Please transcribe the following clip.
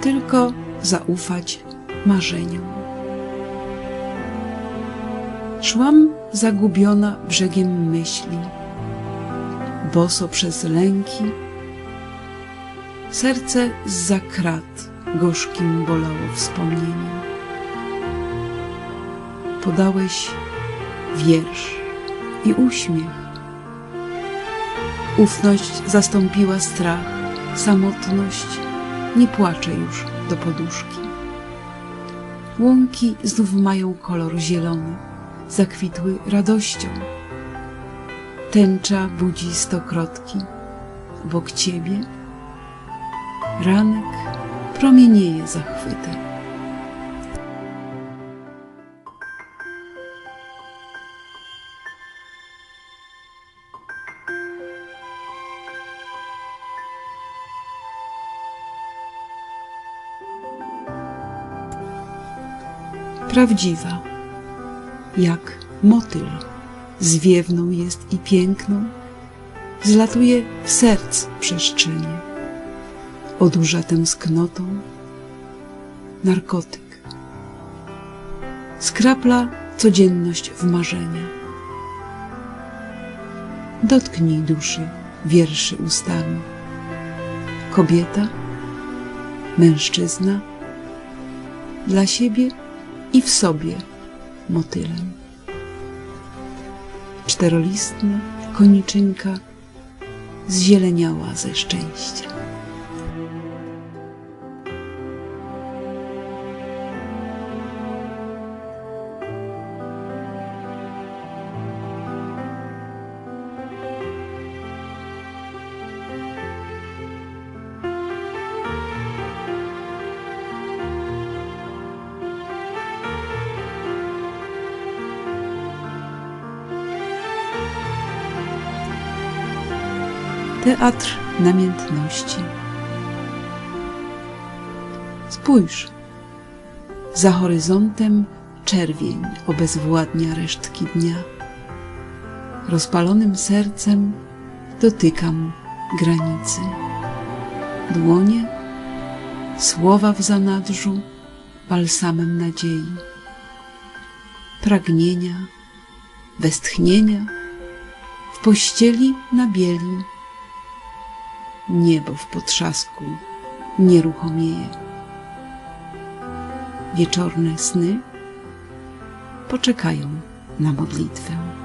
tylko zaufać marzeniom. Szłam zagubiona brzegiem myśli, boso przez lęki. Serce z krat gorzkim bolało wspomnieniem. Podałeś wiersz i uśmiech. Ufność zastąpiła strach, samotność nie płacze już do poduszki. Łąki znów mają kolor zielony, zakwitły radością. Tęcza budzi stokrotki, obok ciebie ranek promienieje zachwytem. Prawdziwa, jak motyl, zwiewną jest i piękną, zlatuje w serc przestrzenie, odurza tęsknotą, narkotyk, skrapla codzienność w marzenia. Dotknij duszy wierszy ustami. Kobieta, mężczyzna, dla siebie i w sobie motylem. Czterolistna koniczynka zzieleniała ze szczęścia. Teatr namiętności. Spójrz, za horyzontem czerwień obezwładnia resztki dnia. Rozpalonym sercem dotykam granicy. Dłonie, słowa w zanadrzu, balsamem nadziei. Pragnienia, westchnienia, w pościeli na bieli niebo w potrzasku nieruchomieje. Wieczorne sny poczekają na modlitwę.